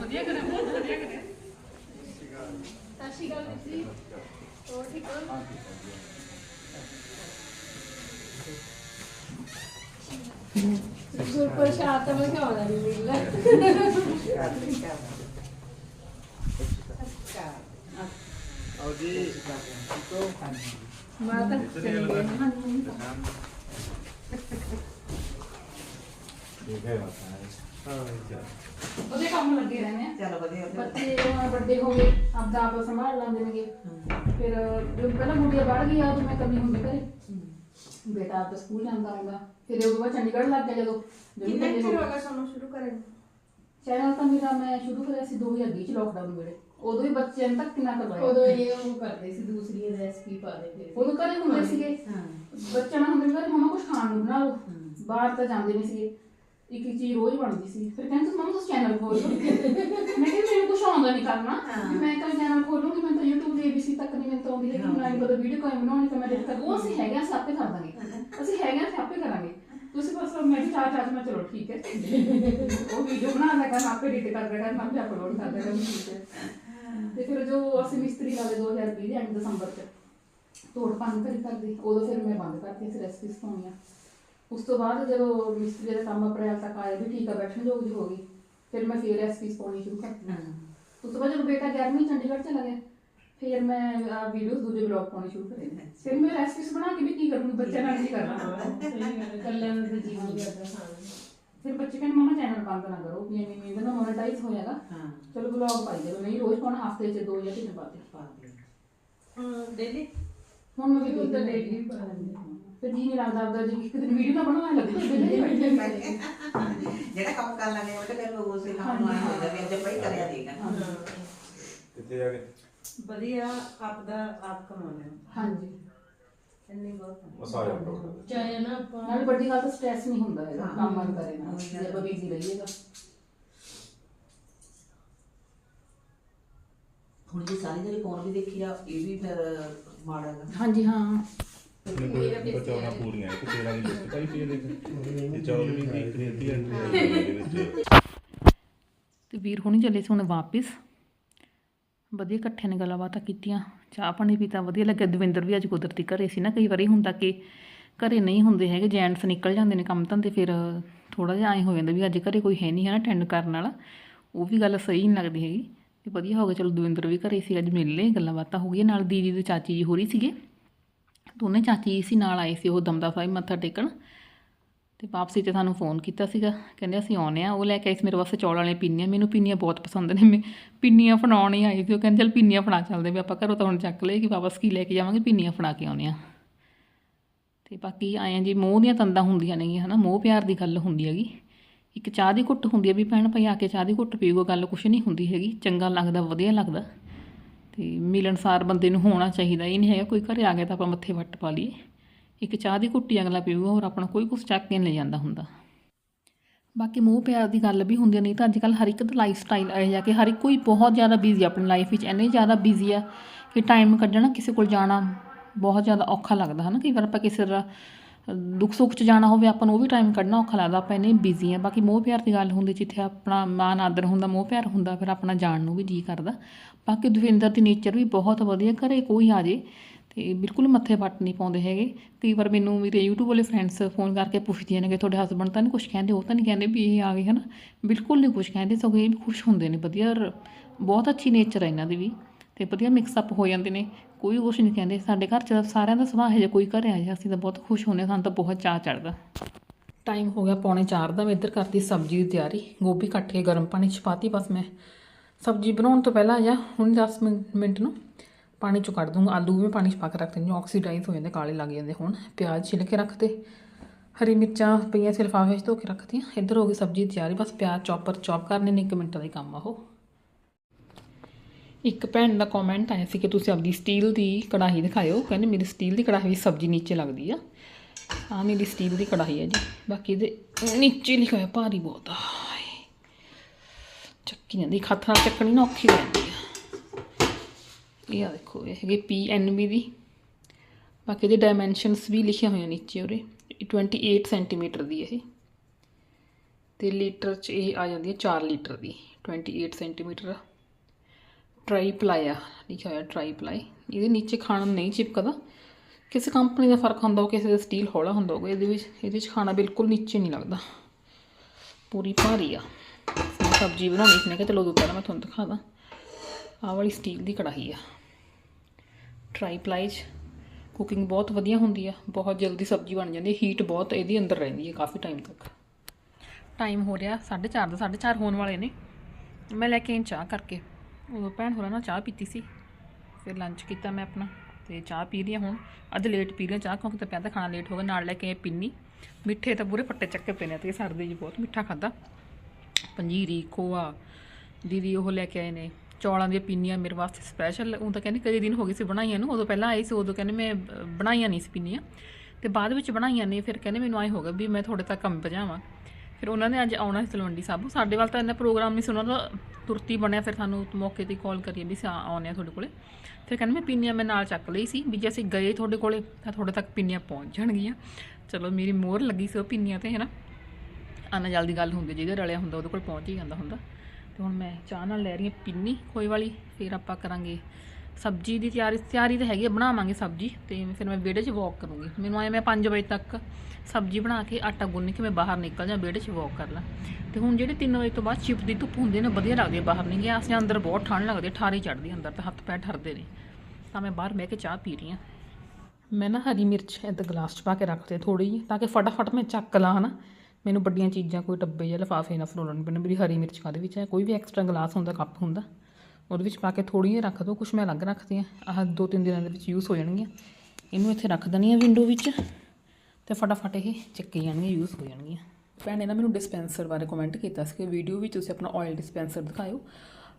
ਵਧੀਆ ਕਰਿਆ ਬਹੁਤ ਵਧੀਆ ਕਰਿਆ ਸਤਿ ਸ਼੍ਰੀ ਅਕਾਲ ਵੀਰ ਜੀ ਹੋਰ ਠੀਕ ਹੋ ਗੁਰ ਪ੍ਰਸ਼ਾਦ ਤਾਂ ਮੈਂ ਖਾਣਾ ਨਹੀਂ ਮਿਲਦਾ ਆਓ ਜੀ ਮਾਤਾ ਠੀਕ ਹੈ ਹਾਂ ਜੀ ਉਹਦੇ ਕੰਮ ਲੱਗੇ ਰਹਿੰਦੇ ਆ ਚਲੋ ਵਧੀਆ ਵਧੀਆ। ਬੱਚੇ ਹੁਣ ਵੱਡੇ ਹੋ ਗਏ ਆਪਦਾ ਆਪ ਸੰਭਾਲ ਲੈਂਦੇ ਨੇਗੇ ਫਿਰ ਜਦੋਂ ਪਹਿਲਾਂ ਗੁੱਡੀਆ ਬਾਹਰ ਗਈ ਆ ਉਦੋਂ ਮੈਂ ਕਮੀ ਹੁੰਦੀ ਘਰੇ ਬੇਟਾ ਆਪ ਸਕੂਲ ਜਾਂਦਾ ਹੁੰਦਾ ਫਿਰ ਉਦੋਂ ਬਾਅਦ ਚੰਡੀਗੜ੍ਹ ਲੱਗ ਗਿਆ ਜਦੋਂ। ਜਦੋਂ ਕਿੰਨੇ ਹੋ ਚਿਰ। ਹੋ ਗਿਆ ਸਾਨੂੰ ਸ਼ੁਰੂ ਕਰਨ ਚੈਨਲ ਤਾਂ ਮੇਰਾ ਮੈਂ ਸ਼ੁਰੂ ਕਰਿਆ ਸੀ 2020 ਚ ਲੋਕਡਾਊਨ ਵੇਲੇ। ਉਦੋਂ ਹੀ ਬੱਚਿਆਂ ਨੂੰ ਤੱਕ ਕਿੰਨਾ ਕਰਵਾਇਆ। ਉਦੋਂ ਇਹ ਉਹ ਕਰਦੇ ਸੀ ਦੂਸਰੀ ਰੈਸਪੀ ਪਾ ਦੇ ਫਿਰ। ਉਦੋਂ ਘਰੇ ਹੁੰਦੇ ਸੀਗੇ। ਹਾਂ। ਬੱਚਿਆਂ ਨਾਲ ਹੁੰਦੇ ਘਰੇ ਮਮਾ ਕੁਝ ਖਾਣ ਨੂੰ ਬਣਾ ਲਓ। ਬਾਹਰ ਤਾਂ ਜਾਂਦੇ ਨਹੀਂ ਸੀਗੇ। ਇੱਕ ਇੱਕ ਚੀਜ਼ ਰੋਜ਼ ਬਣਦੀ ਸੀ। ਫਿਰ ਕਹਿੰਦੇ ਮਮਾ ਤੁਸੀਂ ਚੈਨਲ ਖੋਲ ਲਓ ਮੈਂ ਕਿਹਾ ਮੈਨੂੰ ਕੁਝ ਆਉਂਦਾ ਨਹੀਂ ਕਰਨਾ। ਵੀ ਮੈਂ ਤਾਂ ਚੈਨਲ ਖੋਲੂੰਗੀ ਮੈਂ ਤਾਂ YouTube ਦੀ ABC ਤੱਕ ਨਹੀਂ ਮੈਨੂੰ ਤਾਂ ਆਉਂਦੀ ਹੈ ਕਿ ਮੈਂ ਕਦੋਂ ਵੀਡੀਓ ਕੋਈ ਬਣਾਉਣੀ ਤਾਂ ਮੈਂ ਦੇਖ ਉਹ ਅਸੀਂ ਹੈਗੇ ਅਸੀਂ ਆਪੇ ਕਰ ਦਾਂਗੇ। ਅਸੀਂ ਹੈਗੇ ਅਸੀਂ ਆਪੇ ਕਰਾਂਗੇ। ਤੁਸੀਂ ਬਸ ਮੈਂ ਵੀ ਚਾਰ ਚਾਰ ਮੈਂ ਚਲੋ ਠੀਕ ਹੈ। ਉਹ ਵੀਡੀਓ ਬਣਾ ਲਿਆ ਕਰ ਆਪੇ ਐਡਿਟ ਕਰ ਕਰ ਮੈਂ ਵੀ ਅਪਲੋਡ ਕਰ ਕਰ ਠੀਕ ਹੈ। ਤੇ ਫਿਰ ਜੋ ਅਸੀਂ ਮਿਸਤਰੀ ਵਾਲੇ 2020 ਦੇ ਐਂਡ ਦਸੰਬਰ ਚ ਤੋੜ ਭੰਨ ਕਰੀ ਕਰਦੀ ਉਦੋਂ ਫਿਰ ਮੈਂ ਬੰਦ ਕਰਤੀ ਸੀ ਰੈਸਪੀਸ ਪਾਉਣੀਆਂ। ਉਸ ਤੋਂ ਬਾਅਦ ਜਦੋਂ ਮਿਸਤਰੀ ਦਾ ਕੰਮ ਅਪ੍ਰੈਲ ਤੱਕ ਆਇਆ ਵੀ ਠੀਕ ਆ ਬੈਠਣ ਯੋਗ ਦੀ ਹੋ ਗਈ ਫਿਰ ਮੈਂ ਫੇਰ ਰੈਸਪੀਸ ਪਾਉਣੀ ਸ਼ੁਰੂ ਕਰਤੀ ਉਸ ਤੋਂ ਬਾਅਦ ਜਦੋਂ ਬੇਟਾ 11ਵੀਂ ਚੰਡੀਗੜ੍ਹ ਚਲਾ ਗਿਆ ਫਿਰ ਮੈਂ ਵੀਡੀਓਜ਼ ਦੂਜੇ ਬਲੌਗ ਪਾਉਣੇ ਸ਼ੁਰੂ ਕਰੇ। ਫਿਰ ਮੈਂ ਰੈਸਪੀਸ ਬਣਾ ਕੇ ਵੀ ਕੀ ਕਰੂੰਗੀ ਬੱਚਿਆਂ ਨਾਲ ਕੀ ਕਰਨਾ? ਕੱਲਿਆਂ ਦਾ ਜੀਵਨ ਕਰਦਾ। ਹਾਂ। ਫਿਰ ਬੱਚੇ ਕਹਿੰਦੇ ਮਮਾ ਚੈਨਲ ਬੰਦ ਨਾ ਕਰੋ ਵੀ ਐਵੇਂ ਨਹੀਂ ਇਹਦਾ ਮੋਨੇਟਾਈਜ਼ ਹੋ ਜਾਏਗਾ ਹਾਂ। ਚਲੋ ਬਲੌਗ ਪਾਈ ਜਾਓ ਨਹੀਂ ਰੋਜ਼ ਪਾਉਣਾ ਹਫ਼ਤੇ 'ਚ ਦੋ ਜਾਂ ਤਿੰਨ ਪਾਤੇ ਪਾ ਦੇ ਹਾਂ ਡੇਲੀ? ਹੁਣ ਮੈਂ ਵੀ daily ਹੀ। ਪਾ ਲੈਂਦੇ ਫਿਰ ਜੀ ਨਹੀਂ ਲੱਗਦਾ ਆਪਦਾ ਜੀ ਇੱਕ ਦਿਨ ਵੀਡੀਓ ਤਾਂ ਬਣਾਉਣ ਲੱਗੇ ਤੇ ਵਿਹਲੇ ਬੈਠੇ ਬੈਠੇ ਜਿਹੜਾ ਕੰਮ ਕਰ ਲਾਂਗੇ ਉਹ ਤਾਂ ਫਿਰ ਉਸੇ ਕੰਮ ਨੂੰ ਆਇਆ ਹੋਗਾ ਵੀ ਅੱਜ ਆਪਾਂ ਹੀ ਕਰਿਆ ਦੇਗਾ ਕਿੱਥੇ ਜਾ ਕੇ? ਵਧੀਆ ਆਪ ਦਾ ਆਪ ਕਮਾਉਣੇ ਹੋ। ਹਾਂਜੀ। ਇੰਨੀ ਬਹੁਤ ਮਸਾ ਜਾ ਪ੍ਰੋਗਰਾਮ ਚਾਹੇ ਨਾ ਆਪਾਂ ਨਾਲ ਵੱਡੀ ਗੱਲ ਤਾਂ ਸਟ੍ਰੈਸ ਨਹੀਂ ਹੁੰਦਾ ਹੈਗਾ ਕੰਮ ਕਰ ਕਰੇ ਨਾ ਜੇ ਆਪਾਂ ਬਿਜ਼ੀ ਰਹੀਏ ਤਾਂ। ਹੁਣ ਜੇ ਸਾਰੀ ਦਿਨ ਫੋਨ ਵੀ ਦੇਖੀ ਆ ਇਹ ਵੀ ਫਿਰ ਮਾੜਾ ਹੈ ਹਾਂਜੀ ਹਾਂ। ਬਚਾਉਣਾ ਪੂਰੀਆਂ ਇੱਕ ਤੇਰਾ ਦੀ ਲਿਸਟ ਪਾਈ ਪਈ ਹੈ ਦੇਖ ਇਹ ਚੌਲ ਵੀ ਦੀ ਕ੍ਰੀਏਟੀ ਐਂਟਰੀ ਦੇ ਵਿੱਚ। ਤੇ ਵੀਰ ਹੁਣੀ ਚੱਲੇ ਸੀ ਹੁਣ ਵਾਪਿਸ। ਵਧੀਆ ਇਕੱਠਿਆਂ ਨੇ ਗੱਲਾਂ ਬਾਤਾਂ ਕੀਤੀਆਂ। ਚਾਹ ਪਾਣੀ ਪੀਤਾ ਵਧੀਆ ਲੱਗਿਆ। ਦਵਿੰਦਰ ਵੀ ਅੱਜ ਕੁਦਰਤੀ ਘਰੇ ਸੀ ਨਾ ਕਈ ਵਾਰੀ। ਹੁੰਦਾ ਕਿ ਘਰੇ ਨਹੀਂ ਹੁੰਦੇ ਹੈਗੇ। ਜੈਂਟਸ ਨਿਕਲ ਜਾਂਦੇ ਨੇ ਕੰਮ ਧੰਦੇ ਫਿਰ ਥੋੜਾ ਜਿਹਾ ਐਂ ਹੋ ਜਾਂਦਾ ਵੀ ਅੱਜ ਘਰੇ ਕੋਈ ਹੈ ਨਹੀਂ ਹੈ ਨਾ ਅਟੈਂਡ ਕਰਨ ਵਾਲਾ। ਉਹ ਵੀ ਗੱਲ ਸਹੀ ਨਹੀਂ ਲੱਗਦੀ ਹੈਗੀ। ਤੇ ਵਧੀਆ ਹੋ ਗਿਆ। ਚਲੋ ਦਵਿੰਦਰ ਵੀ ਘਰੇ ਸੀ। ਅੱਜ ਮਿਲ ਲਏ। ਗੱਲਾਂ ਬਾਤਾਂ ਹੋ ਗਈਆਂ। ਨਾਲ ਦੀਦੀ ਤੇ ਚਾਚੀ ਜੀ ਹੋ ਰਹੀ ਸੀਗੇ। ਦੋਨੇ ਚਾਚੀ ਜੀ ਸੀ ਨਾਲ ਆਏ ਸੀ, ਉਹ ਦਮਦਾ ਸਾਹਿਬ ਮੱਥਾ ਟੇਕਣ ਤੇ ਵਾਪਸੀ ਤੇ ਸਾਨੂੰ ਫੋਨ ਕੀਤਾ ਸੀਗਾ, ਕਹਿੰਦੇ ਅਸੀਂ ਆਉਨੇ ਆ ਉਹ ਲੈ ਕੇ ਆਏ ਸੀ ਮੇਰੇ ਵਾਸਤੇ ਚੌਲ ਵਾਲੀਆਂ ਪਿੰਨੀਆਂ, ਮੈਨੂੰ ਪਿੰਨੀਆਂ ਬਹੁਤ ਪਸੰਦ ਨੇ, ਮੈਂ ਪਿੰਨੀਆਂ ਫਣਾਉਣ ਹੀ ਆਈ ਸੀ, ਉਹ ਕਹਿੰਦੇ ਚਲ ਪਿੰਨੀਆਂ ਫੜਾ ਚੱਲਦੇ ਵੀ ਆਪਾਂ ਘਰੋਂ ਤਾਂ ਹੁਣ ਚੱਕ ਲਏ ਕਿ ਵਾਪਸ ਕੀ ਲੈ ਕੇ ਜਾਵਾਂਗੇ, ਪਿੰਨੀਆਂ ਫਣਾ ਕੇ ਆਉਨੇ ਆ ਤੇ ਬਾਕੀ ਆਏ ਆ ਜੀ, ਮੋਹ ਦੀਆਂ ਤੰਦਾਂ ਹੁੰਦੀਆਂ ਨੇਗੀਆਂ ਹਨਾ, ਮੋਹ ਪਿਆਰ ਦੀ ਗੱਲ ਹੁੰਦੀ ਹੈਗੀ, ਇੱਕ ਚਾਹ ਦੀ ਘੁੱਟ ਹੁੰਦੀ ਹੈ ਵੀ ਭੈਣ ਭਾਈ ਆ ਕੇ ਚਾਹ ਦੀ ਘੁੱਟ ਪੀਓ ਗੱਲ ਕੁਛ ਨਹੀਂ ਹੁੰਦੀ ਹੈਗੀ, ਚੰਗਾ ਲੱਗਦਾ, ਵਧੀਆ ਲੱਗਦਾ। ਤੇ ਮਿਲਣਸਾਰ ਬੰਦੇ ਨੂੰ ਹੋਣਾ ਚਾਹੀਦਾ, ਇਹ ਨਹੀਂ ਹੈਗਾ ਕੋਈ ਘਰੇ ਆ ਗਿਆ ਤਾਂ ਆਪਾਂ ਮੱਥੇ ਵੱਟ ਪਾ ਲਈਏ। ਇੱਕ ਚਾਹ ਦੀ ਘੁੱਟੀ ਅਗਲਾ ਪੀਊਗਾ, ਹੋਰ ਆਪਣਾ ਕੋਈ ਕੁਛ ਚੱਕ ਕੇ ਨਹੀਂ ਲੈ ਜਾਂਦਾ ਹੁੰਦਾ। ਬਾਕੀ ਮੋਹ ਪਿਆਰ ਦੀ ਗੱਲ ਵੀ ਹੁੰਦੀ ਨਹੀਂ ਤਾਂ ਅੱਜ ਕੱਲ ਹਰ ਇੱਕ ਦਾ ਲਾਈਫ ਸਟਾਈਲ ਇਹ ਜਾ ਕੇ ਹਰ ਇੱਕ ਕੋਈ ਬਹੁਤ ਜ਼ਿਆਦਾ ਬਿਜ਼ੀ ਆਪਣੀ ਲਾਈਫ ਵਿੱਚ ਇੰਨੇ ਜ਼ਿਆਦਾ ਬਿਜ਼ੀ ਆ ਕਿ ਟਾਈਮ ਕੱਢਣਾ, ਕਿਸੇ ਕੋਲ ਜਾਣਾ ਬਹੁਤ ਜ਼ਿਆਦਾ ਔਖਾ ਲੱਗਦਾ ਹੈ ਨਾ ਕਈ ਵਾਰ ਆਪਾਂ ਕਿਸੇ ਦਾ ਦੁੱਖ ਸੁੱਖ 'ਚ ਜਾਣਾ ਹੋਵੇ, ਆਪਾਂ ਨੂੰ ਉਹ ਵੀ ਟਾਈਮ ਕੱਢਣਾ ਔਖਾ ਲੱਗਦਾ, ਆਪਾਂ ਇੰਨੇ ਬਿਜ਼ੀ ਆ ਬਾਕੀ ਮੋਹ ਪਿਆਰ ਦੀ ਗੱਲ ਹੁੰਦੀ, ਜਿੱਥੇ ਆਪਣਾ ਮਾਨ ਆਦਰ ਹੁੰਦਾ, ਮੋਹ ਪਿਆਰ ਹੁੰਦਾ, ਫਿਰ ਆਪਣਾ ਜਾਣ ਨੂੰ ਵੀ ਜੀ ਕਰਦਾ। ਬਾਕੀ ਦਵਿੰਦਰ ਦੀ ਨੇਚਰ ਵੀ ਬਹੁਤ ਵਧੀਆ, ਘਰੇ ਕੋਈ ਆ ਜੇ, ਤੇ ਬਿਲਕੁਲ ਮੱਥੇ ਵੱਟ ਨਹੀਂ ਪਾਉਂਦੇ ਹੈਗੇ। ਕਈ ਵਾਰ ਮੈਨੂੰ ਮੇਰੇ YouTube ਵਾਲੇ ਫਰੈਂਡਸ ਫੋਨ ਕਰਕੇ ਪੁੱਛਦੀਆਂ ਨੇ ਕਿ ਤੁਹਾਡੇ ਹਸਬੰਡ ਤਾਂ ਨਹੀਂ ਕੁਝ ਕਹਿੰਦੇ, ਉਹ ਤਾਂ ਨਹੀਂ ਕਹਿੰਦੇ ਵੀ ਇਹ ਆ ਗਏ, ਹਨ? ਬਿਲਕੁਲ ਨਹੀਂ ਕੁਝ ਕਹਿੰਦੇ, ਸਗੋਂ ਇਹ ਵੀ ਖੁਸ਼ ਹੁੰਦੇ ਨੇ, ਵਧੀਆ ਰ- ਬਹੁਤ ਅੱਛੀ ਨੇਚਰ ਹੈ ਇਹਨਾਂ ਦੀ ਵੀ, ਤੇ ਵਧੀਆ ਮਿਕਸ ਅਪ ਹੋ ਜਾਂਦੇ ਨੇ। ਕੋਈ ਕੁਛ ਨਹੀਂ ਕਹਿੰਦੇ ਸਾਡੇ ਘਰ 'ਚ ਸਾਰਿਆਂ ਦਾ ਸੁਭਾਅ ਹੈ ਜੇ ਕੋਈ ਘਰ ਆ ਜਾ ਅਸੀਂ ਤਾਂ ਬਹੁਤ ਖੁਸ਼ ਹੁੰਦੇ ਹਾਂ, ਸਾਨੂੰ ਤਾਂ ਬਹੁਤ ਚਾਅ ਚੜਦਾ ਟਾਈਮ ਹੋ ਗਿਆ ਪੌਣੇ 4 ਦਾ ਮੈਂ ਇੱਧਰ ਕਰਤੀ ਸਬਜ਼ੀ ਦੀ ਤਿਆਰੀ। ਗੋਭੀ ਕੱਟ ਕੇ ਗਰਮ ਪਾਣੀ 'ਚ ਪਾਤੀ ਬਸ ਮੈਂ ਸਬਜ਼ੀ ਬਣਾਉਣ ਤੋਂ ਪਹਿਲਾਂ ਜਾਂ ਹੁਣ 10 ਮਿੰਟ ਮਿੰਟ ਨੂੰ ਪਾਣੀ 'ਚੋਂ ਕੱਢ ਦੂੰਗਾ। ਆਲੂ ਵੀ ਪਾਣੀ 'ਚ ਪਾ ਕੇ ਰੱਖ ਦਿੰਦੀ ਹਾਂ ਆਕਸੀਡਾਈਜ਼ ਹੋ ਜਾਂਦੇ ਕਾਲੇ ਲੱਗ ਜਾਂਦੇ ਹੁਣ। ਪਿਆਜ਼ ਛਿਲ ਕੇ ਰੱਖਦੇ ਹਰੀ ਮਿਰਚਾਂ ਪਈਆਂ ਸੀ ਲਿਫਾਫੇ 'ਚ ਧੋ ਕੇ ਰੱਖਤੀਆਂ ਇੱਧਰ ਹੋ ਗਈ ਸਬਜ਼ੀ ਦੀ ਤਿਆਰੀ ਬਸ ਪਿਆਜ਼ ਚੌਪਰ ਚੌਪ ਕਰਨੇ ਨੇ 1 ਮਿੰਟ ਦਾ ਹੀ ਕੰਮ ਆ ਉਹ। ਇੱਕ ਭੈਣ ਦਾ ਕਮੈਂਟ ਆਇਆ ਸੀ ਕਿ ਤੁਸੀਂ ਆਪਦੀ ਸਟੀਲ ਦੀ ਕੜਾਹੀ ਦਿਖਾਇਓ। ਕਹਿੰਦੇ ਮੇਰੀ ਸਟੀਲ ਦੀ ਕੜਾਹੀ ਵਿੱਚ ਸਬਜ਼ੀ ਨੀਚੇ ਲੱਗਦੀ ਆ। ਆ ਮੇਰੀ ਸਟੀਲ ਦੀ ਕੜਾਹੀ ਹੈ ਜੀ। ਬਾਕੀ ਇਹਦੇ ਨੀਚੇ ਲਿਖਿਆ ਹੋਇਆ, ਭਾਰੀ ਬਹੁਤ ਆ। ਚੱਕੀ ਜਾਂਦੀ ਹੱਥ ਚੱਕਣੀ ਨਾ ਔਖੀ ਹੋ ਆ। ਇਹ ਆ ਦੇਖੋ, ਇਹ ਹੈਗੇ ਪੀ ਐਨ ਬੀ ਦੀ। ਬਾਕੀ ਇਹਦੇ ਡਾਈਮੈਂਸ਼ਨਸ ਵੀ ਲਿਖੇ ਹੋਏ ਆ ਨੀਚੇ ਉਰੇ। ਇਹ 28 ਸੈਂਟੀਮੀਟਰ ਦੀ ਇਹ। ਤੇ ਲੀਟਰ ਚ ਇਹ ਆ ਜਾਂਦੀ ਹੈ 4 ਲੀਟਰ ਦੀ। 28 ਸੈਂਟੀਮੀਟਰ ਟਰਾਈ ਆ। ਲਿਖਿਆ ਹੋਇਆ ਟਰਾਈ ਪਲਾਈ ਇਹਦੇ ਨੀਚੇ ਖਾਣਾ ਨਹੀਂ ਚਿਪਕਦਾ। ਕਿਸੇ ਕੰਪਨੀ ਦਾ ਫ਼ਰਕ ਹੁੰਦਾ ਉਹ ਕਿਸੇ ਦਾ ਸਟੀਲ ਹੌਲਾ ਹੁੰਦਾ ਹੋਊਗਾ, ਇਹਦੇ ਵਿੱਚ ਇਹਦੇ ਵਿੱਚ ਖਾਣਾ ਬਿਲਕੁਲ ਨੀਚੇ ਨਹੀਂ ਲੱਗਦਾ। ਪੂਰੀ ਭਾਰੀ ਆ। ਸਬਜ਼ੀ ਬਣਾਉਣੀ ਸੀ, ਮੈਂ ਕਿਹਾ ਚਲੋ ਦੁਪਹਿਰ ਮੈਂ ਤੁਹਾਨੂੰ ਦਿਖਾ ਦਾਂ। ਆਹ ਵਾਲੀ ਸਟੀਲ ਦੀ ਕੜਾਹੀ ਆ। ਟਰਾਈ 'ਚ ਕੁਕਿੰਗ ਬਹੁਤ ਵਧੀਆ ਹੁੰਦੀ ਆ। ਬਹੁਤ ਜਲਦੀ ਸਬਜ਼ੀ ਬਣ ਜਾਂਦੀ ਹੈ ਹੀਟ ਬਹੁਤ ਇਹਦੀ ਅੰਦਰ ਰਹਿੰਦੀ ਹੈ ਕਾਫੀ ਟਾਈਮ ਤੱਕ। ਟਾਈਮ ਹੋ ਰਿਹਾ 4:30 ਦਾ 4:30 ਹੋਣ ਵਾਲੇ ਨੇ। ਮੈਂ ਲੈ ਕੇ ਆਈ ਚਾਹ ਕਰਕੇ। ਉਦੋਂ ਭੈਣ ਹੋਰਾਂ ਨਾਲ ਚਾਹ ਪੀਤੀ ਸੀ। ਫਿਰ ਲੰਚ ਕੀਤਾ ਮੈਂ ਆਪਣਾ ਤੇ ਚਾਹ ਪੀ ਰਹੀ ਹਾਂ ਹੁਣ। ਅੱਜ ਲੇਟ ਪੀ ਰਹੀ ਚਾਹ ਕਿਉਂਕਿ ਤਾਂ ਦੁਪਹਿਰ ਤਾਂ ਖਾਣਾ ਲੇਟ ਹੋ ਗਿਆ, ਨਾਲ ਲੈ ਕੇ ਆਏ ਪਿੰਨੀ। ਮਿੱਠੇ ਤਾਂ ਪੂਰੇ ਪੱਟੇ ਚੱਕੇ ਪਏ ਨੇ ਤੇ ਸਰਦੀ ਜੀ ਬਹੁਤ ਮਿੱਠਾ ਖਾਦਾ ਪੰਜੀਰੀ, ਖੋਆ, ਦੀਦੀ ਉਹ ਲੈ ਕੇ ਆਏ ਨੇ। ਚੌਲਾਂ ਦੀਆਂ ਪਿੰਨੀਆਂ ਮੇਰੇ ਵਾਸਤੇ ਸਪੈਸ਼ਲ ਉਹ ਤਾਂ ਕਹਿੰਦੀ ਕਈ ਦਿਨ ਹੋ ਗਏ ਸੀ ਬਣਾਈਆਂ ਨੂੰ, ਉਦੋਂ ਪਹਿਲਾਂ ਆਈ ਸੀ, ਉਦੋਂ ਕਹਿੰਦੇ ਮੈਂ ਬਣਾਈਆਂ ਨਹੀਂ ਸੀ ਪਿੰਨੀਆਂ। ਤੇ ਬਾਅਦ ਵਿੱਚ ਬਣਾਈਆਂ ਨੇ, ਫਿਰ ਕਹਿੰਦੇ ਮੈਨੂੰ ਆਏ ਹੋ ਗਿਆ ਵੀ ਮੈਂ ਤੁਹਾਡੇ ਤੱਕ ਕੰਮ ਭਜਾਵਾਂ ਫਿਰ ਉਹਨਾਂ ਨੇ ਅੱਜ ਆਉਣਾ ਸੀ ਤਲਵੰਡੀ ਸਾਬੋ। ਸਾਡੇ ਵੱਲ ਤਾਂ ਇੰਨਾ ਪ੍ਰੋਗਰਾਮ ਨਹੀਂ ਸੀ, ਉਹਨਾਂ ਦਾ ਤੁਰਤੀ ਬਣਿਆ, ਫਿਰ ਸਾਨੂੰ ਮੌਕੇ ਤੇ ਕਾਲ ਕਰੀਏ ਵੀ ਅਸੀਂ ਆ- ਆਉਂਦੇ ਆ ਤੁਹਾਡੇ ਕੋਲੇ। ਫਿਰ ਕਹਿੰਦੇ ਮੈਂ ਪਿੰਨੀਆਂ ਮੈਂ ਨਾਲ ਚੱਕ ਲਈ ਸੀ ਵੀ ਜੇ ਅਸੀਂ ਗਏ ਤੁਹਾਡੇ ਕੋਲੇ ਤਾਂ ਤੁਹਾਡੇ ਤੱਕ ਪਿੰਨੀਆਂ ਪਹੁੰਚ ਜਾਣਗੀਆਂ। ਚਲੋ ਮੇਰੀ ਮੋਹਰ ਲੱਗੀ ਸੀ ਉਹ ਪਿੰਨੀਆਂ ਤੇ ਹੈ ਨਾ ਆਨਾ ਜਲਦੀ ਗੱਲ ਹੁੰਦੀ, ਜਿਹਦੇ ਰਲਿਆ ਹੁੰਦਾ ਉਹਦੇ ਕੋਲ ਪਹੁੰਚ ਹੀ ਜਾਂਦਾ ਹੁੰਦਾ। ਤੇ ਹੁਣ ਮੈਂ ਚਾਹ ਨਾਲ ਲੈ ਰਹੀ ਹਾਂ ਪਿੰਨੀ, ਖੋਏ ਵਾਲੀ, ਫਿਰ ਆਪਾਂ ਕਰਾਂਗੇ ਸਬਜ਼ੀ ਦੀ ਤਿਆਰੀ ਤਿਆਰੀ ਤਾਂ ਹੈਗੀ ਆ, ਬਣਾਵਾਂਗੇ ਸਬਜ਼ੀ ਤੇ ਫਿਰ ਮੈਂ ਵਿਹੜੇ 'ਚ ਵਾਕ ਕਰੂੰਗੀ। ਮੈਨੂੰ ਆਏ ਮੈਂ 5 ਵਜੇ ਤੱਕ ਸਬਜ਼ੀ ਬਣਾ ਕੇ ਆਟਾ ਗੁੰਨ ਕੇ ਮੈਂ ਬਾਹਰ ਨਿਕਲ ਜਾਂ ਵਿਹੜੇ 'ਚ ਵਾਕ ਕਰ ਲਾਂ। ਤੇ ਹੁਣ ਜਿਹੜੇ 3 ਵਜੇ ਤੋਂ ਬਾਅਦ ਚਿਪ ਦੀ ਧੁੱਪ ਹੁੰਦੀ ਨੇ ਵਧੀਆ ਲੱਗਦੀ ਹੈ ਬਾਹਰ ਨਹੀਂ ਗਿਆ ਅਸੀਂ ਅੰਦਰ ਬਹੁਤ ਠੰਡ ਲੱਗਦੀ ਹੈ, ਠਾਰੀ ਚੜਦੀ ਅੰਦਰ ਤਾਂ ਹੱਥ ਪੈਰ ਠਰਦੇ ਨੇ। ਤਾਂ ਮੈਂ ਬਾਹਰ ਬਹਿ ਕੇ ਚਾਹ ਪੀ ਰਹੀ ਹਾਂ ਮੈਂ ਨਾ ਹਰੀ ਮਿਰਚ ਇੱਦਾਂ ਗਲਾਸ 'ਚ ਪਾ ਕੇ ਰੱਖਦੇ ਥੋੜੀ ਜਿਹੀ ਤਾਂ ਕਿ ਫਟਾਫਟ ਮੈਂ ਚੱਕ ਲਾਂ ਹਨਾ। ਮੈਨੂੰ ਵੱਡੀਆਂ ਚੀਜ਼ਾਂ ਕੋਈ ਡੱਬੇ ਜਾਂ ਲਿਫਾਫੇ ਨਾ ਫਰੋਲਣ ਪੈਣ ਮੇਰੀ ਹਰੀ ਮਿਰਚ ਕਾਹਦੇ ਵਿੱਚ ਹੈ ਕੋਈ ਵੀ ਐਕਸਟਰਾ ਗਲਾਸ ਹੁੰਦਾ ਕੱਪ ਹੁੰਦਾ। ਉਹਦੇ ਵਿੱਚ ਪਾ ਕੇ ਥੋੜੀ ਜਿਹੀ ਰੱਖ ਦਿਓ, ਕੁਛ ਮੈਂ ਅਲੱਗ ਰੱਖਦੀ ਹਾਂ। ਆਹ ਦੋ ਤਿੰਨ ਦਿਨਾਂ ਦੇ ਵਿੱਚ ਯੂਜ਼ ਹੋ ਜਾਣਗੀਆਂ। ਇਹਨੂੰ ਇੱਥੇ ਰੱਖ ਦਣੀ ਆ ਵਿੰਡੋ ਵਿੱਚ ਤੇ ਫਟਾਫਟ ਇਹ ਚੱਕੀ ਜਾਣਗੀਆਂ ਯੂਜ਼ ਹੋ ਜਾਣਗੀਆਂ। ਭੈਣ, ਨੇ ਨਾ ਮੈਨੂੰ ਡਿਸਪੈਂਸਰ ਬਾਰੇ ਕਮੈਂਟ ਕੀਤਾ ਸੀ ਕਿ ਵੀਡੀਓ ਵਿੱਚ ਤੁਸੀਂ ਆਪਣਾ ਆਇਲ ਡਿਸਪੈਂਸਰ ਦਿਖਾਇਓ।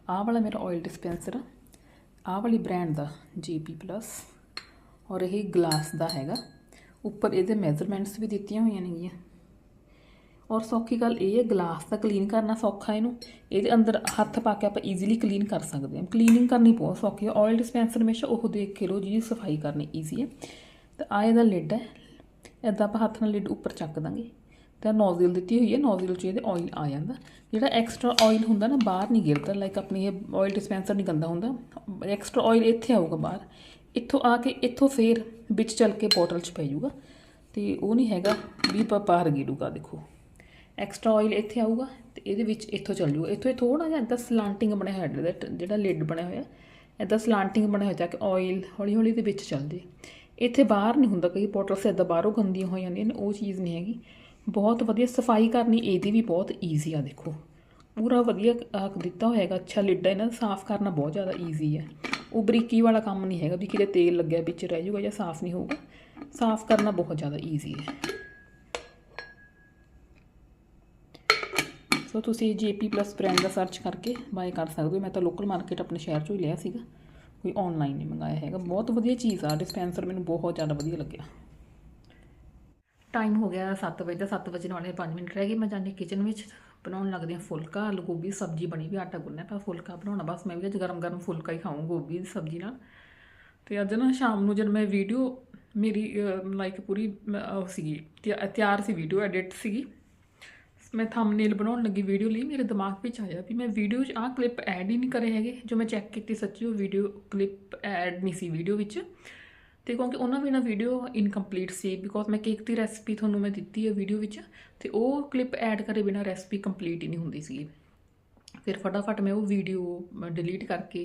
ਆਹ ਵਾਲਾ ਮੇਰਾ ਆਇਲ ਡਿਸਪੈਂਸਰ ਆ। ਆਹ ਵਾਲੀ ਬ੍ਰਾਂਡ ਦਾ ਜੀਪੀ ਪਲੱਸ ਔਰ ਇਹ ਗਲਾਸ ਦਾ ਹੈਗਾ। ਉੱਪਰ ਇਹਦੇ ਮੈਜ਼ਰਮੈਂਟਸ ਵੀ ਦਿੱਤੀਆਂ ਹੋਈਆਂ ਨੇਗੀਆਂ। ਔਰ ਸੌਖੀ ਗੱਲ ਇਹ ਹੈ, ਗਲਾਸ ਦਾ ਕਲੀਨ ਕਰਨਾ ਸੌਖਾ ਇਹਨੂੰ। ਇਹਦੇ ਅੰਦਰ ਹੱਥ ਪਾ ਕੇ ਆਪਾਂ ਈਜ਼ੀਲੀ ਕਲੀਨ ਕਰ ਸਕਦੇ ਹਾਂ। ਕਲੀਨਿੰਗ ਕਰਨੀ ਬਹੁਤ ਸੌਖੀ ਹੈ। ਆਇਲ ਡਿਸਪੈਂਸਰ ਹਮੇਸ਼ਾ ਉਹ ਦੇਖ ਕੇ ਲਓ ਜਿਹਦੀ ਸਫ਼ਾਈ ਕਰਨੀ ਈਜ਼ੀ ਹੈ। ਤੇ ਆ ਇਹਦਾ ਲਿਡ ਹੈ। ਇਦਾਂ ਆਪਾਂ ਹੱਥ ਨਾਲ ਲਿਡ ਉੱਪਰ ਚੱਕ ਦਾਂਗੇ। ਤਾਂ ਨੋਜ਼ਲ ਦਿੱਤੀ ਹੋਈ ਹੈ। ਨੋਜ਼ਲ 'ਚ ਇਹਦੇ ਆਇਲ ਆ ਜਾਂਦਾ। ਜਿਹੜਾ ਐਕਸਟਰਾ ਆਇਲ ਹੁੰਦਾ ਨਾ, ਬਾਹਰ ਨਹੀਂ ਗਿਰਦਾ। ਲਾਈਕ ਆਪਣੀ ਇਹ ਆਇਲ ਡਿਸਪੈਂਸਰ ਨਹੀਂ ਗੰਦਾ ਹੁੰਦਾ। ਐਕਸਟਰਾ ਆਇਲ ਇੱਥੇ ਆਊਗਾ ਬਾਹਰ। ਇੱਥੋਂ ਆ ਕੇ, ਇੱਥੋਂ ਫੇਰ ਵਿੱਚ ਚੱਲ ਕੇ ਬੋਟਲ 'ਚ ਪੈ ਜਾਊਗਾ। ਤੇ ਉਹ ਨਹੀਂ ਹੈਗਾ ਵੀ ਪ- ਬਾਹਰ ਗਿਰੂਗਾ, ਦੇਖੋ। ਐਕਸਟਰਾ ਆਇਲ ਇੱਥੇ ਆਊਗਾ ਤੇ ਇਹਦੇ ਵਿੱਚ ਇੱਥੋਂ ਚੱਲ ਜੂਗਾ। ਇੱਥੋਂ ਇਹ ਥੋੜਾ ਜਿਹਾ ਇਦਾਂ ਸਲਾਂਟਿੰਗ ਬਣਿਆ ਹੋਇਆ ਜਿਹੜਾ ਲਿਡ ਬਣਿਆ ਹੋਇਆ ਇਦਾਂ ਸਲਾਂਟਿੰਗ ਬਣਿਆ ਹੋਇਆ ਤਾਂ ਕਿ ਆਇਲ ਹੌਲੀ ਹੌਲੀ ਦੇ ਵਿੱਚ ਚੱਲ ਜੇ। ਇੱਥੇ ਬਾਹਰ ਨਹੀਂ ਹੁੰਦਾ ਕਈ ਬੋਟਲਸ ਇਦਾਂ ਬਾਹਰੋਂ ਗੰਦੀਆਂ ਹੋ ਜਾਂਦੀਆਂ ਨੇ ਉਹ ਚੀਜ਼ ਨਹੀਂ ਹੈਗੀ। ਬਹੁਤ ਵਧੀਆ ਸਫ਼ਾਈ ਕਰਨੀ, ਇਹਦੀ ਵੀ ਬਹੁਤ ਈਜ਼ੀ ਆ ਦੇਖੋ। ਪੂਰਾ ਵਧੀਆ ਆਖ ਦਿੱਤਾ ਹੋਏਗਾ ਅੱਛਾ ਲਿਡ ਹੈ ਇਹਨਾਂ ਦਾ ਸਾਫ਼ ਕਰਨਾ ਬਹੁਤ ਜ਼ਿਆਦਾ ਈਜ਼ੀ ਹੈ ਉਹ ਬਰੀਕੀ ਵਾਲਾ ਕੰਮ ਨਹੀਂ ਹੈਗਾ ਵੀ ਕਿਤੇ ਤੇਲ ਲੱਗਿਆ ਵਿੱਚ ਰਹਿ ਜਾਊਗਾ ਜਾਂ ਸਾਫ਼ ਨਹੀਂ ਹੋਊਗਾ। ਸਾਫ਼ ਕਰਨਾ ਬਹੁਤ ਜ਼ਿਆਦਾ ਈਜ਼ੀ ਹੈ ਸੋ ਤੁਸੀਂ ਜੀਪੀ ਪਲੱਸ ਬ੍ਰਾਂਡ ਦਾ ਸਰਚ ਕਰਕੇ ਬਾਏ ਕਰ ਸਕਦੇ ਹੋ। ਮੈਂ ਤਾਂ ਲੋਕਲ ਮਾਰਕੀਟ ਆਪਣੇ ਸ਼ਹਿਰ ਚੋਂ ਹੀ ਲਿਆ ਸੀਗਾ। ਕੋਈ ਆਨਲਾਈਨ ਨਹੀਂ ਮੰਗਾਇਆ ਹੈਗਾ। ਬਹੁਤ ਵਧੀਆ ਚੀਜ਼ ਆ। ਡਿਸਪੈਂਸਰ ਮੈਨੂੰ ਬਹੁਤ ਜ਼ਿਆਦਾ ਵਧੀਆ ਲੱਗਿਆ। ਟਾਈਮ ਹੋ ਗਿਆ 7 ਵਜੇ ਦਾ। 7 ਵਜੇ ਵਾਲੇ 5 ਮਿੰਟ ਰਹਿ ਗਏ। ਮੈਂ ਜਾਂਦੀ ਕਿਚਨ ਵਿੱਚ। ਬਣਾਉਣ ਲੱਗਦੀ ਹਾਂ ਫੁਲਕਾ। ਆਲੂ ਗੋਭੀ ਸਬਜ਼ੀ ਬਣੀ ਵੀ ਆਟਾ ਗੁੰਨਿਆ ਪਿਆ। ਫੁਲਕਾ ਬਣਾਉਣਾ। ਬਸ ਮੈਂ ਵੀ ਅੱਜ ਗਰਮ ਗਰਮ ਫੁਲਕਾ ਹੀ ਖਾਊਂ ਗੋਭੀ ਦੀ ਸਬਜ਼ੀ ਨਾਲ। ਤੇ ਅੱਜ ਨਾ ਸ਼ਾਮ ਨੂੰ ਜਦ ਮੈਂ ਵੀਡੀਓ ਮੇਰੀ ਲਾਈਕ ਪੂਰੀ ਉਹ ਸੀਗੀ। ਤਿਆ- ਤਿਆਰ ਸੀ ਵੀਡੀਓ ਐਡਿਟ ਸੀਗੀ। ਮੈਂ ਥੰਬਨੇਲ ਬਣਾਉਣ ਲੱਗੀ ਵੀਡੀਓ ਲਈ, ਮੇਰੇ ਦਿਮਾਗ ਵਿੱਚ ਆਇਆ ਵੀ ਮੈਂ ਵੀਡੀਓ 'ਚ ਆਹ ਕਲਿੱਪ ਐਡ ਹੀ ਨਹੀਂ ਕਰੇ ਹੈਗੇ, ਜੋ ਮੈਂ ਚੈੱਕ ਕੀਤੀ ਸੱਚੀ ਉਹ ਵੀਡੀਓ ਕਲਿੱਪ ਐਡ ਨਹੀਂ ਸੀ ਵੀਡੀਓ ਵਿੱਚ। ਤੇ ਕਿਉਂਕਿ ਉਹਨਾਂ ਬਿਨਾਂ ਵੀਡੀਓ ਇਨਕੰਪਲੀਟ ਸੀ ਬਿਕੋਜ਼ ਮੈਂ ਕੇਕ ਦੀ ਰੈਸਪੀ ਤੁਹਾਨੂੰ ਮੈਂ ਦਿੱਤੀ ਹੈ ਵੀਡੀਓ ਵਿੱਚ, ਤੇ ਉਹ ਕਲਿੱਪ ਐਡ ਕਰੇ ਬਿਨਾਂ ਰੈਸਪੀ ਕੰਪਲੀਟ ਹੀ ਨਹੀਂ ਹੁੰਦੀ ਸੀ। ਫਿਰ ਫਟਾਫਟ ਮੈਂ ਉਹ ਵੀਡੀਓ ਡਿਲੀਟ ਕਰਕੇ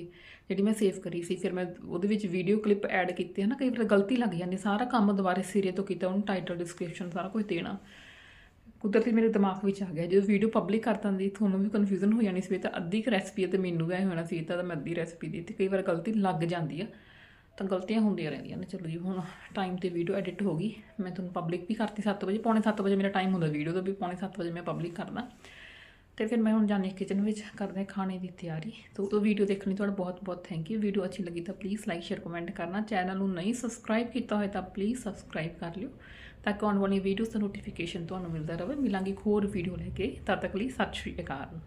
ਜਿਹੜੀ ਮੈਂ ਸੇਵ ਕਰੀ ਸੀ, ਫਿਰ ਮੈਂ ਉਹਦੇ ਵਿੱਚ ਵੀਡੀਓ ਕਲਿੱਪ ਐਡ ਕੀਤੇ, ਹਨ, ਕਈ ਵਾਰ ਗਲਤੀ ਲੱਗ ਜਾਂਦੀ, ਸਾਰਾ ਕੰਮ ਦੁਬਾਰੇ ਸਿਰੇ ਤੋਂ ਕੀਤਾ, ਉਹਨੂੰ ਟਾਈਟਲ ਡਿਸਕ੍ਰਿਪਸ਼ਨ ਸਾਰਾ ਕੁਝ ਦੇਣਾ। ਕੁਦਰਤੀ ਮੇਰੇ ਦਿਮਾਗ ਵਿੱਚ ਆ ਗਿਆ। ਜਦੋਂ ਵੀਡੀਓ ਪਬਲਿਕ ਕਰ ਦਿੰਦੀ, ਤੁਹਾਨੂੰ ਵੀ ਕਨਫਿਊਜ਼ਨ ਹੋ ਜਾਣੀ ਸੀ ਵੀ ਤਾਂ ਅੱਧੀ ਕੁ ਰੈਸਪੀ ਹੈ ਤੇ ਮੈਨੂੰ ਵੀ ਐ ਹੋਣਾ ਸੀ ਤਾਂ ਮੈਂ ਅੱਧੀ ਰੈਸਪੀ ਦੀ ਤੇ ਕਈ ਵਾਰ ਗਲਤੀ ਲੱਗ ਜਾਂਦੀ ਆ, ਤਾਂ ਗਲਤੀਆਂ ਹੁੰਦੀਆਂ ਰਹਿੰਦੀਆਂ ਨੇ। ਚਲੋ ਜੀ, ਹੁਣ ਟਾਈਮ ਤੇ ਵੀਡੀਓ ਐਡਿਟ ਹੋ ਗਈ। ਮੈਂ ਤੁਹਾਨੂੰ ਪਬਲਿਕ ਵੀ ਕਰਤੀ 7 ਵਜੇ, ਪੌਣੇ 7 ਵਜੇ ਮੇਰਾ ਟਾਈਮ ਹੁੰਦਾ ਵੀਡੀਓ ਦਾ ਵੀ ਪੌਣੇ 7 ਵਜੇ ਮੈਂ ਪਬਲਿਕ ਕਰਦਾ। ਤੇ ਫਿਰ ਮੈਂ ਹੁਣ ਜਾਣੀ ਕਿਚਨ ਵਿੱਚ, ਕਰਦੇ ਖਾਣੇ ਦੀ ਤਿਆਰੀ। ਤੋਂ ਉਹ ਵੀਡੀਓ ਦੇਖਣ ਲਈ ਤੁਹਾਡਾ ਬਹੁਤ ਬਹੁਤ ਥੈਂਕ ਯੂ ਵੀਡੀਓ ਅੱਛੀ ਲੱਗੀ ਤਾਂ ਪਲੀਜ਼ ਲਾਈਕ ਸ਼ੇਅਰ ਕਮੈਂਟ ਕਰਨਾ। ਚੈਨਲ ਨੂੰ ਨਹੀਂ ਸਬਸਕ੍ਰਾਈਬ ਕੀਤਾ ਹੋਇਆ ਤਾਂ ਪਲੀਜ਼ ਸਬਸਕ੍ਰਾਈਬ ਕਰ ਲਿਓ। ਤਾਂ ਆਉਣ ਵਾਲੀਆਂ ਵੀਡੀਓਜ਼ ਦਾ ਨੋਟੀਫਿਕੇਸ਼ਨ ਤੁਹਾਨੂੰ ਮਿਲਦਾ ਰਹੇ। ਮਿਲਾਂਗੇ ਇੱਕ ਹੋਰ ਵੀਡੀਓ ਲੈ ਕੇ। ਤਦ ਤੱਕ ਲਈ ਸਤਿ ਸ਼੍ਰੀ ਅਕਾਲ।